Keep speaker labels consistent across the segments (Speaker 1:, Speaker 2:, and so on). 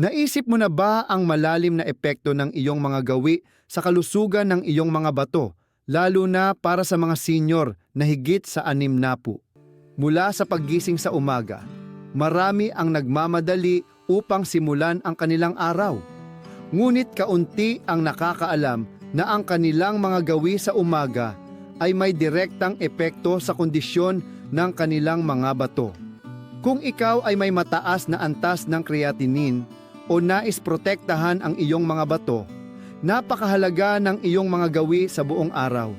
Speaker 1: Naisip mo na ba ang malalim na epekto ng iyong mga gawi sa kalusugan ng iyong mga bato, lalo na para sa mga senior na higit sa anim na po? Mula sa paggising sa umaga, marami ang nagmamadali upang simulan ang kanilang araw. Ngunit kaunti ang nakakaalam na ang kanilang mga gawi sa umaga ay may direktang epekto sa kondisyon ng kanilang mga bato. Kung ikaw ay may mataas na antas ng creatinine o nais protektahan ang iyong mga bato, napakahalaga ng iyong mga gawi sa buong araw.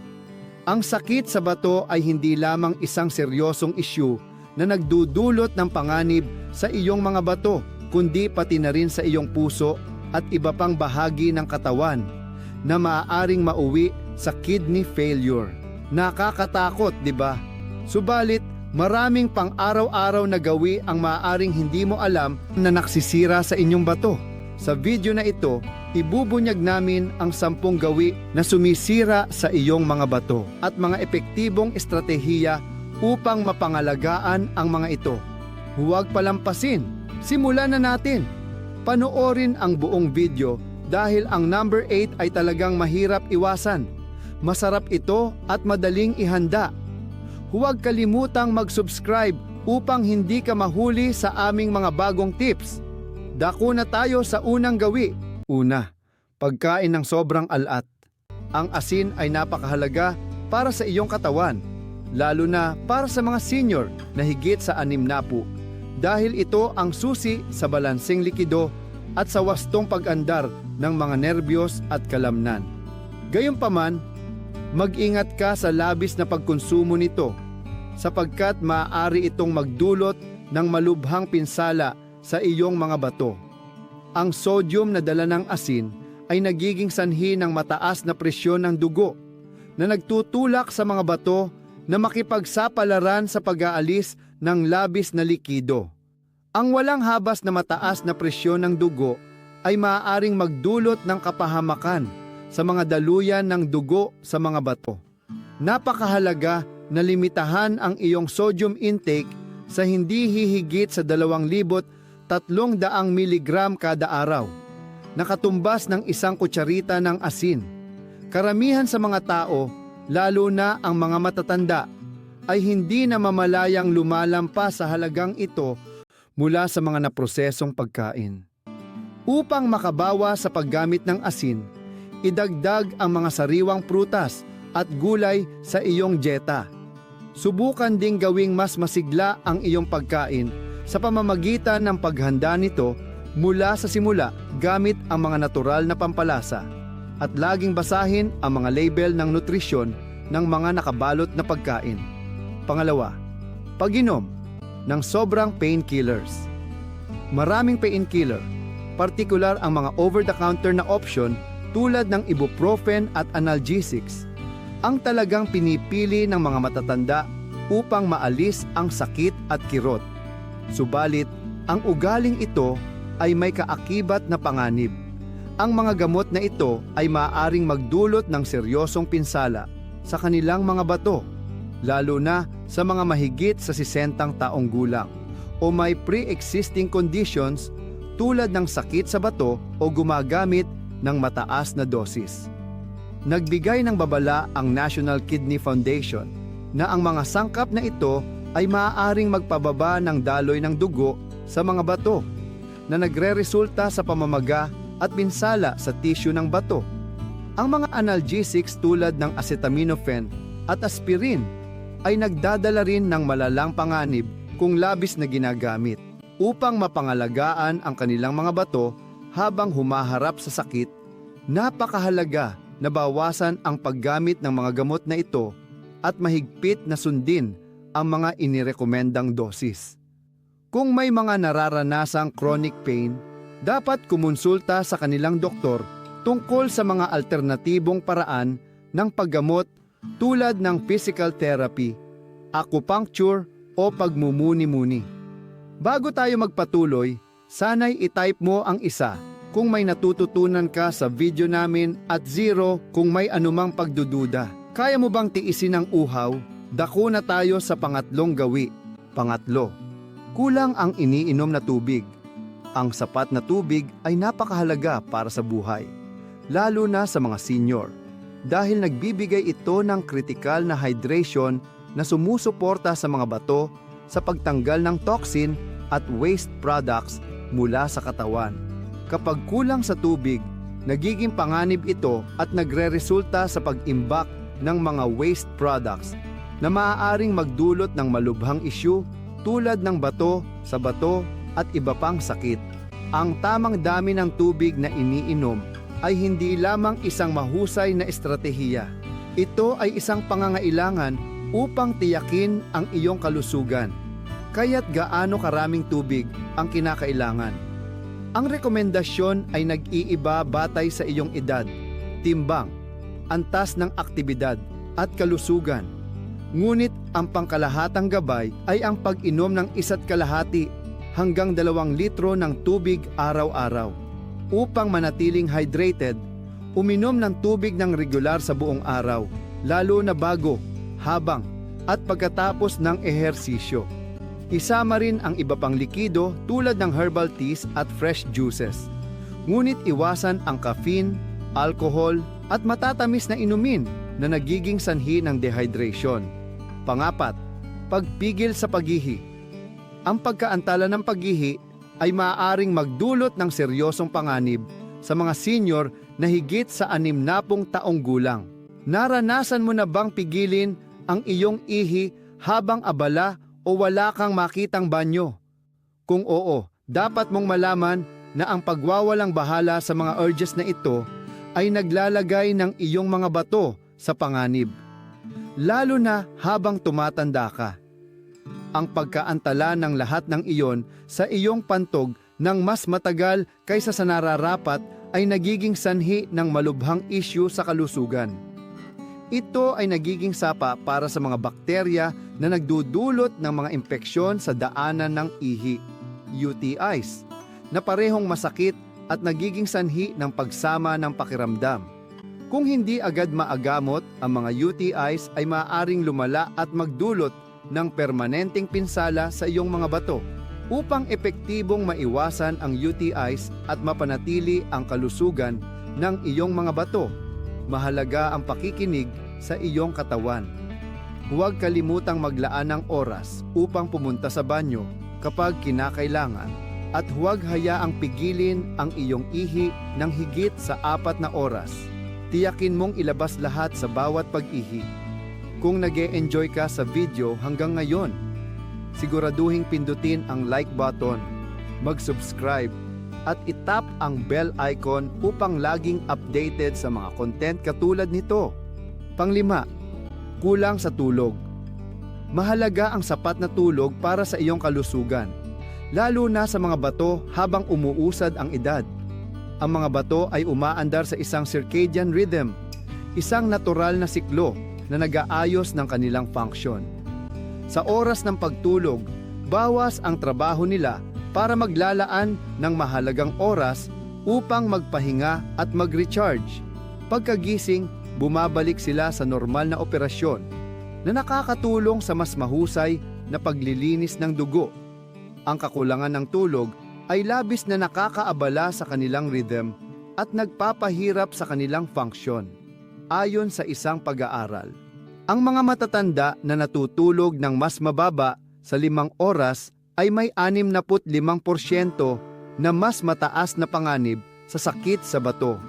Speaker 1: Ang sakit sa bato ay hindi lamang isang seryosong isyu na nagdudulot ng panganib sa iyong mga bato, kundi pati na rin sa iyong puso at iba pang bahagi ng katawan na maaaring mauwi sa kidney failure. Nakakatakot, di ba? Subalit, maraming pang-araw-araw na gawi ang maaaring hindi mo alam na naksisira sa inyong bato. Sa video na ito, ibubunyag namin ang sampung gawi na sumisira sa iyong mga bato at mga epektibong estratehiya upang mapangalagaan ang mga ito. Huwag palampasin. Simulan na natin. Panoorin ang buong video dahil ang number 8 ay talagang mahirap iwasan. Masarap ito at madaling ihanda. Huwag kalimutang mag-subscribe upang hindi ka mahuli sa aming mga bagong tips. Dako na tayo sa unang gawi. Una, pagkain ng sobrang alat. Ang asin ay napakahalaga para sa iyong katawan, lalo na para sa mga senior na higit sa anim na po. Dahil ito ang susi sa balansing likido at sa wastong pag-andar ng mga nerbiyos at kalamnan. Gayunpaman, mag-ingat ka sa labis na pagkonsumo nito sapagkat maaari itong magdulot ng malubhang pinsala sa iyong mga bato. Ang sodium na dala ng asin ay nagiging sanhi ng mataas na presyon ng dugo na nagtutulak sa mga bato na makipagsapalaran sa pag-aalis ng labis na likido. Ang walang habas na mataas na presyon ng dugo ay maaaring magdulot ng kapahamakan sa mga daluyan ng dugo sa mga bato. Napakahalaga na limitahan ang iyong sodium intake sa hindi hihigit sa 2,300 mg kada araw, nakatumbas ng isang kutsarita ng asin. Karamihan sa mga tao, lalo na ang mga matatanda, ay hindi na mamalayang lumalampas sa halagang ito mula sa mga naprosesong pagkain. Upang makabawa sa paggamit ng asin, idagdag ang mga sariwang prutas at gulay sa iyong dieta. Subukan ding gawing mas masigla ang iyong pagkain sa pamamagitan ng paghanda nito mula sa simula gamit ang mga natural na pampalasa at laging basahin ang mga label ng nutrisyon ng mga nakabalot na pagkain. Pangalawa, pag-inom ng sobrang painkillers. Maraming painkiller, partikular ang mga over-the-counter na option tulad ng ibuprofen at analgesics, ang talagang pinipili ng mga matatanda upang maalis ang sakit at kirot. Subalit, ang ugaling ito ay may kaakibat na panganib. Ang mga gamot na ito ay maaaring magdulot ng seryosong pinsala sa kanilang mga bato, lalo na sa mga mahigit sa 60 taong gulang o may pre-existing conditions tulad ng sakit sa bato o gumagamit ng mataas na dosis. Nagbigay ng babala ang National Kidney Foundation na ang mga sangkap na ito ay maaaring magpababa ng daloy ng dugo sa mga bato na nagre-resulta sa pamamaga at pinsala sa tissue ng bato. Ang mga analgesics tulad ng acetaminophen at aspirin ay nagdadala rin ng malalang panganib kung labis na ginagamit upang mapangalagaan ang kanilang mga bato habang humaharap sa sakit. Napakahalaga na bawasan ang paggamit ng mga gamot na ito at mahigpit na sundin ang mga inirekomendang dosis. Kung may mga nararanasang chronic pain, dapat kumonsulta sa kanilang doktor tungkol sa mga alternatibong paraan ng paggamot tulad ng physical therapy, acupuncture o pagmumuni-muni. Bago tayo magpatuloy, sana'y itype mo ang isa kung may natututunan ka sa video namin at zero kung may anumang pagdududa. Kaya mo bang tiisin ang uhaw? Dako na tayo sa pangatlong gawi. Pangatlo, kulang ang iniinom na tubig. Ang sapat na tubig ay napakahalaga para sa buhay, lalo na sa mga senior, dahil nagbibigay ito ng kritikal na hydration na sumusuporta sa mga bato sa pagtanggal ng toxin at waste products mula sa katawan. Kapag kulang sa tubig, nagiging panganib ito at nagre-resulta sa pag-imbak ng mga waste products na maaaring magdulot ng malubhang isyu tulad ng bato sa bato at iba pang sakit. Ang tamang dami ng tubig na iniinom ay hindi lamang isang mahusay na estratehiya. Ito ay isang pangangailangan upang tiyakin ang iyong kalusugan. Kaya't gaano karaming tubig ang kinakailangan. Ang rekomendasyon ay nag-iiba batay sa iyong edad, timbang, antas ng aktibidad at kalusugan. Ngunit ang pangkalahatang gabay ay ang pag-inom ng isa't kalahati hanggang dalawang litro ng tubig araw-araw. Upang manatiling hydrated, uminom ng tubig ng regular sa buong araw, lalo na bago, habang, at pagkatapos ng ehersisyo. Isama rin ang iba pang likido tulad ng herbal teas at fresh juices. Ngunit iwasan ang caffeine, alcohol, at matatamis na inumin na nagiging sanhi ng dehydration. Pangapat, pagpigil sa paghihi. Ang pagkaantala ng paghihi ay maaaring magdulot ng seryosong panganib sa mga senior na higit sa anim na pong taong gulang. Naranasan mo na bang pigilin ang iyong ihi habang abala o wala kang makitang banyo? Kung oo, dapat mong malaman na ang pagwawalang bahala sa mga urges na ito ay naglalagay ng iyong mga bato sa panganib. Lalo na habang tumatanda ka. Ang pagkaantala ng lahat ng iyon sa iyong pantog ng mas matagal kaysa sa nararapat ay nagiging sanhi ng malubhang isyu sa kalusugan. Ito ay nagiging sapa para sa mga bakterya na nagdudulot ng mga impeksyon sa daanan ng ihi, UTIs, na parehong masakit at nagiging sanhi ng pagsama ng pakiramdam. Kung hindi agad maagamot, ang mga UTIs ay maaaring lumala at magdulot ng permanenteng pinsala sa iyong mga bato. Upang epektibong maiwasan ang UTIs at mapanatili ang kalusugan ng iyong mga bato, mahalaga ang pakikinig sa iyong katawan. Huwag kalimutang maglaan ng oras upang pumunta sa banyo kapag kinakailangan at huwag hayaang pigilin ang iyong ihi ng higit sa apat na oras. Tiyakin mong ilabas lahat sa bawat pag-ihi. Kung nag enjoy ka sa video hanggang ngayon, siguraduhing pindutin ang like button, mag-subscribe, at itap ang bell icon upang laging updated sa mga content katulad nito. Panglima, kulang sa tulog. Mahalaga ang sapat na tulog para sa iyong kalusugan, lalo na sa mga bato habang umuusad ang edad. Ang mga bato ay umaandar sa isang circadian rhythm, isang natural na siklo na nag-aayos ng kanilang function. Sa oras ng pagtulog, bawas ang trabaho nila para maglalaan ng mahalagang oras upang magpahinga at mag-recharge. Pagkagising, bumabalik sila sa normal na operasyon na nakakatulong sa mas mahusay na paglilinis ng dugo. Ang kakulangan ng tulog ay labis na nakakaabala sa kanilang rhythm at nagpapahirap sa kanilang function. Ayon sa isang pag-aaral, ang mga matatanda na natutulog ng mas mababa sa limang oras ay may 65% na mas mataas na panganib sa sakit sa bato.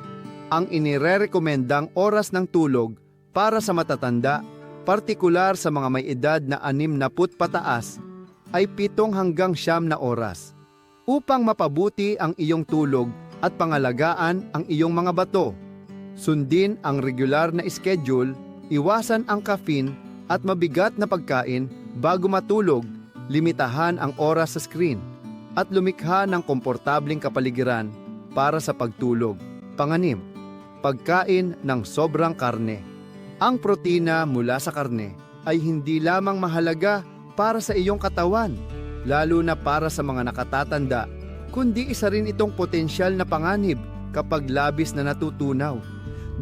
Speaker 1: Ang inirerekomendang oras ng tulog para sa matatanda, partikular sa mga may edad na 60 pataas, ay 7 hanggang 9 na oras. Upang mapabuti ang iyong tulog at pangalagaan ang iyong mga bato, sundin ang regular na schedule, iwasan ang caffeine at mabigat na pagkain bago matulog, limitahan ang oras sa screen, at lumikha ng komportabling kapaligiran para sa pagtulog. Panganim, pagkain ng sobrang karne. Ang protina mula sa karne ay hindi lamang mahalaga para sa iyong katawan, lalo na para sa mga nakatatanda, kundi isa rin itong potensyal na panganib kapag labis na natutunaw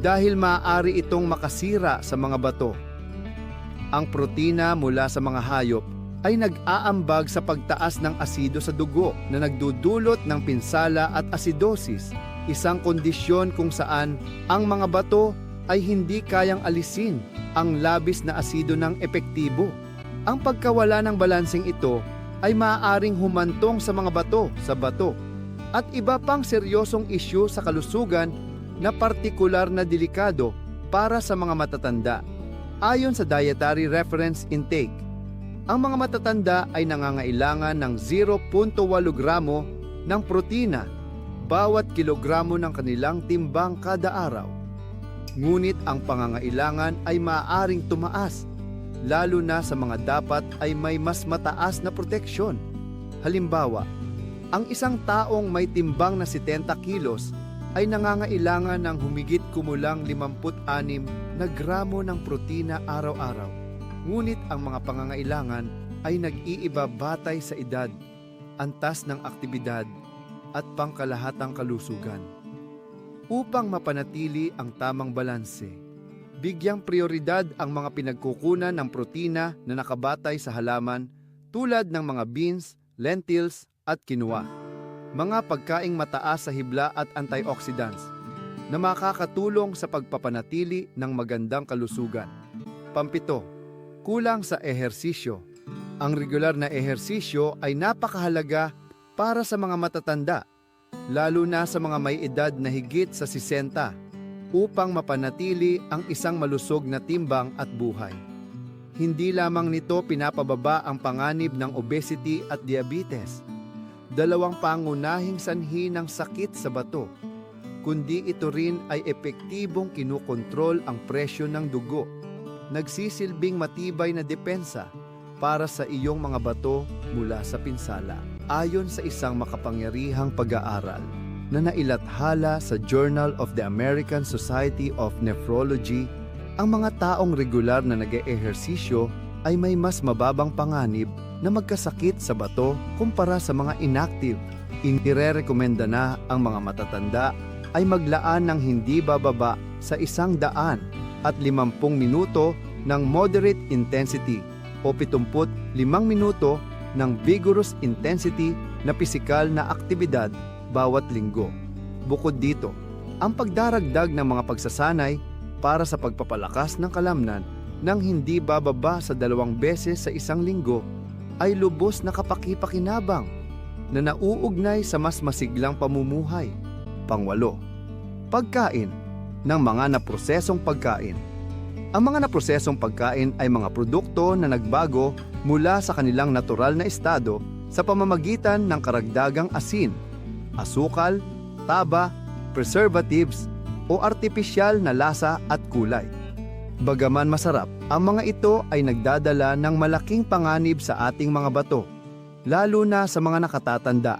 Speaker 1: dahil maaari itong makasira sa mga bato. Ang protina mula sa mga hayop ay nag-aambag sa pagtaas ng asido sa dugo na nagdudulot ng pinsala at acidosis, isang kondisyon kung saan ang mga bato ay hindi kayang alisin ang labis na asido ng epektibo. Ang pagkawala ng balansing ito ay maaaring humantong sa mga bato sa bato at iba pang seryosong isyu sa kalusugan na partikular na delikado para sa mga matatanda. Ayon sa Dietary Reference Intake, ang mga matatanda ay nangangailangan ng 0.8 gramo ng protina bawat kilogramo ng kanilang timbang kada araw. Ngunit ang pangangailangan ay maaaring tumaas, lalo na sa mga dapat ay may mas mataas na proteksyon. Halimbawa, ang isang taong may timbang na 70 kilos ay nangangailangan ng humigit kumulang 56 na gramo ng protina araw-araw. Ngunit ang mga pangangailangan ay nag-iiba batay sa edad, antas ng aktibidad, at pangkalahatang kalusugan. Upang mapanatili ang tamang balanse, bigyang prioridad ang mga pinagkukunan ng protina na nakabatay sa halaman tulad ng mga beans, lentils, at quinoa. Mga pagkaing mataas sa hibla at antioxidants na makakatulong sa pagpapanatili ng magandang kalusugan. Pampito, kulang sa ehersisyo. Ang regular na ehersisyo ay napakahalaga para sa mga matatanda, lalo na sa mga may edad na higit sa 60, upang mapanatili ang isang malusog na timbang at buhay. Hindi lamang nito pinapababa ang panganib ng obesity at diabetes, dalawang pangunahing sanhi ng sakit sa bato, kundi ito rin ay epektibong kinukontrol ang presyo ng dugo, nagsisilbing matibay na depensa para sa iyong mga bato mula sa pinsala. Ayon sa isang makapangyarihang pag-aaral na nailathala sa Journal of the American Society of Nephrology, ang mga taong regular na nag-eehersisyo ay may mas mababang panganib na magkasakit sa bato kumpara sa mga inactive. Inirerekomenda na ang mga matatanda ay maglaan ng hindi bababa sa isang daan at 50 minuto ng moderate intensity o 75 minuto ng vigorous intensity na pisikal na aktibidad bawat linggo. Bukod dito, ang pagdaragdag ng mga pagsasanay para sa pagpapalakas ng kalamnan nang hindi bababa sa dalawang beses sa isang linggo ay lubos na kapakipakinabang na nauugnay sa mas masiglang pamumuhay. Pangwalo, pagkain ng mga naprosesong pagkain. Ang mga naprosesong pagkain ay mga produkto na nagbago mula sa kanilang natural na estado sa pamamagitan ng karagdagang asin, asukal, taba, preservatives o artipisyal na lasa at kulay. Bagaman masarap, ang mga ito ay nagdadala ng malaking panganib sa ating mga bato, lalo na sa mga nakatatanda,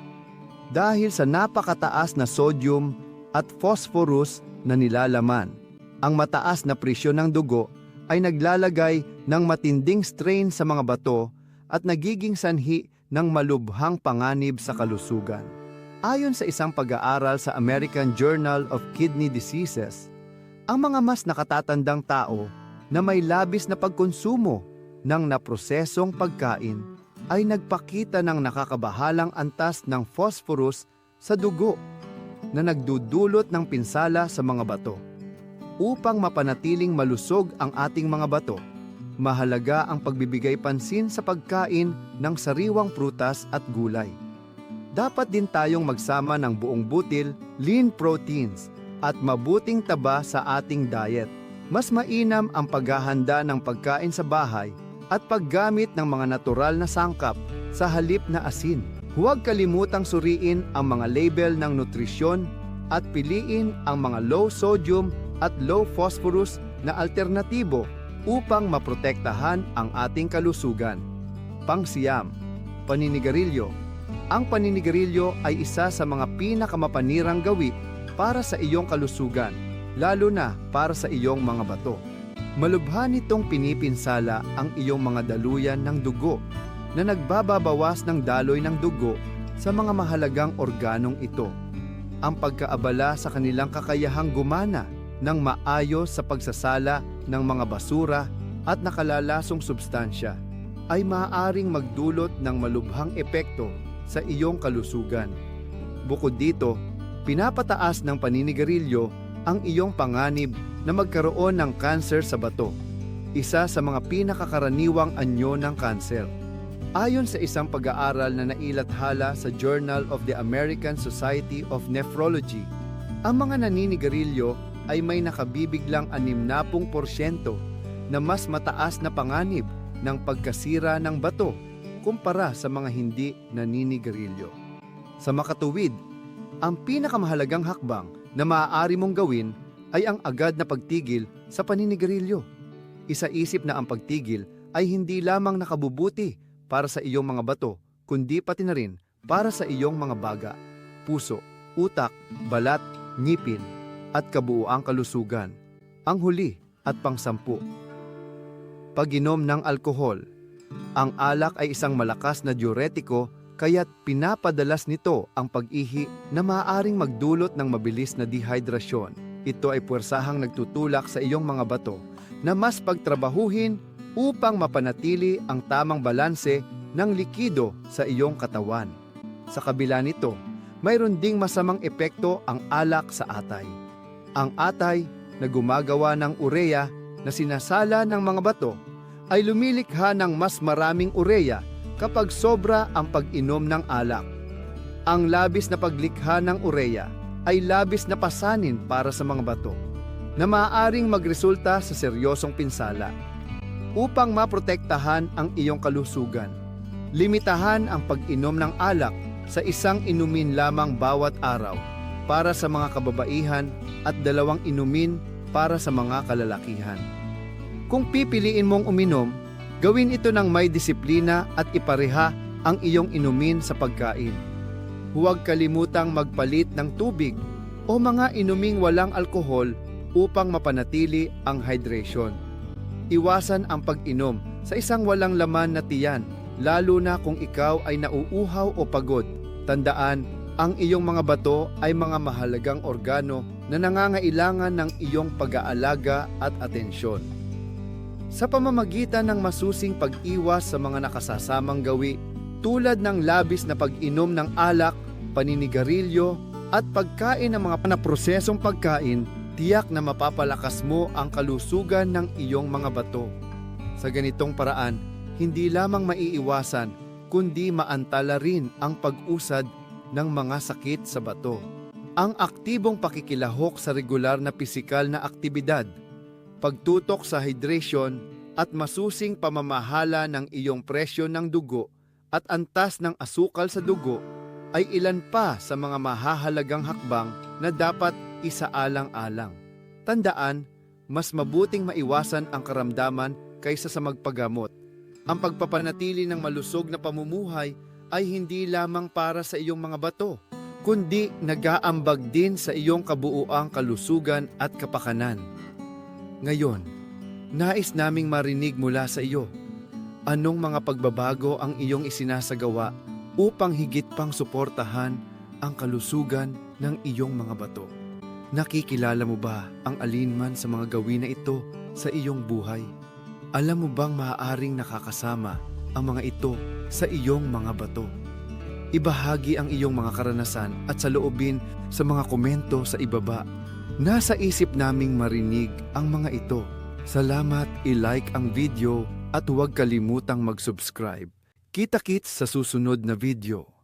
Speaker 1: dahil sa napakataas na sodium at phosphorus na nilalaman. Ang mataas na presyon ng dugo ay naglalagay ng matinding strain sa mga bato at nagiging sanhi ng malubhang panganib sa kalusugan. Ayon sa isang pag-aaral sa American Journal of Kidney Diseases, ang mga mas nakatatandang tao na may labis na pagkonsumo ng naprosesong pagkain ay nagpakita ng nakakabahalang antas ng phosphorus sa dugo na nagdudulot ng pinsala sa mga bato. Upang mapanatiling malusog ang ating mga bato, mahalaga ang pagbibigay pansin sa pagkain ng sariwang prutas at gulay. Dapat din tayong magsama ng buong butil, lean proteins, at mabuting taba sa ating diet. Mas mainam ang paghahanda ng pagkain sa bahay at paggamit ng mga natural na sangkap sa halip na asin. Huwag kalimutang suriin ang mga label ng nutrisyon at piliin ang mga low sodium at low phosphorus na alternatibo upang maprotektahan ang ating kalusugan. Pangsiyam, paninigarilyo. Ang paninigarilyo ay isa sa mga pinakamapanirang gawi para sa iyong kalusugan, lalo na para sa iyong mga bato. Malubha nitong pinipinsala ang iyong mga daluyan ng dugo na nagbababawas ng daloy ng dugo sa mga mahalagang organong ito. Ang pagkaabala sa kanilang kakayahang gumana ng maayos sa pagsasala ng mga basura at nakalalasong substansya ay maaaring magdulot ng malubhang epekto sa iyong kalusugan. Bukod dito, pinapataas ng paninigarilyo ang iyong panganib na magkaroon ng kanser sa bato, isa sa mga pinakakaraniwang anyo ng kanser. Ayon sa isang pag-aaral na nailathala sa Journal of the American Society of Nephrology, ang mga naninigarilyo ay may nakabibiglang 60% na mas mataas na panganib ng pagkasira ng bato kumpara sa mga hindi naninigarilyo. Sa makatuwid, ang pinakamahalagang hakbang na maaari mong gawin ay ang agad na pagtigil sa paninigarilyo. Isa-isip na ang pagtigil ay hindi lamang nakabubuti para sa iyong mga bato, kundi pati na rin para sa iyong mga baga, puso, utak, balat, ngipin, at kabuuang kalusugan. Ang huli at pangsampu. Pag-inom ng alkohol. Ang alak ay isang malakas na diuretiko kaya't pinapadalas nito ang pag-ihi na maaaring magdulot ng mabilis na dehydrasyon. Ito ay puwersahang nagtutulak sa iyong mga bato na mas pagtrabahuhin upang mapanatili ang tamang balanse ng likido sa iyong katawan. Sa kabila nito, mayroon ding masamang epekto ang alak sa atay. Ang atay na gumagawa ng urea na sinasala ng mga bato ay lumilikha ng mas maraming urea kapag sobra ang pag-inom ng alak. Ang labis na paglikha ng urea ay labis na pasanin para sa mga bato na maaaring magresulta sa seryosong pinsala. Upang maprotektahan ang iyong kalusugan, limitahan ang pag-inom ng alak sa isang inumin lamang bawat araw para sa mga kababaihan at dalawang inumin para sa mga kalalakihan. Kung pipiliin mong uminom, gawin ito ng may disiplina at ipareha ang iyong inumin sa pagkain. Huwag kalimutang magpalit ng tubig o mga inuming walang alkohol upang mapanatili ang hydration. Iwasan ang pag-inom sa isang walang laman na tiyan, lalo na kung ikaw ay nauuhaw o pagod. Tandaan, ang iyong mga bato ay mga mahalagang organo na nangangailangan ng iyong pag-aalaga at atensyon. Sa pamamagitan ng masusing pag-iwas sa mga nakasasamang gawi tulad ng labis na pag-inom ng alak, paninigarilyo at pagkain ng mga panaprosesong pagkain, tiyak na mapapalakas mo ang kalusugan ng iyong mga bato. Sa ganitong paraan, hindi lamang maiiwasan kundi maantala rin ang pag-usad ng mga sakit sa bato. Ang aktibong pakikilahok sa regular na pisikal na aktibidad, pagtutok sa hydration at masusing pamamahala ng iyong presyon ng dugo at antas ng asukal sa dugo ay ilan pa sa mga mahahalagang hakbang na dapat isaalang-alang. Tandaan, mas mabuting maiwasan ang karamdaman kaysa sa magpagamot. Ang pagpapanatili ng malusog na pamumuhay ay hindi lamang para sa iyong mga bato, kundi nag-aambag din sa iyong kabuuang kalusugan at kapakanan. Ngayon, nais naming marinig mula sa iyo. Anong mga pagbabago ang iyong isinasagawa upang higit pang suportahan ang kalusugan ng iyong mga bato? Nakikilala mo ba ang alinman sa mga gawin na ito sa iyong buhay? Alam mo bang maaaring nakakasama ang mga ito sa iyong mga bato? Ibahagi ang iyong mga karanasan at sa loobin sa mga komento sa ibaba. Nasa isip naming marinig ang mga ito. Salamat i-like ang video at huwag kalimutang mag-subscribe. Kita-kits sa susunod na video.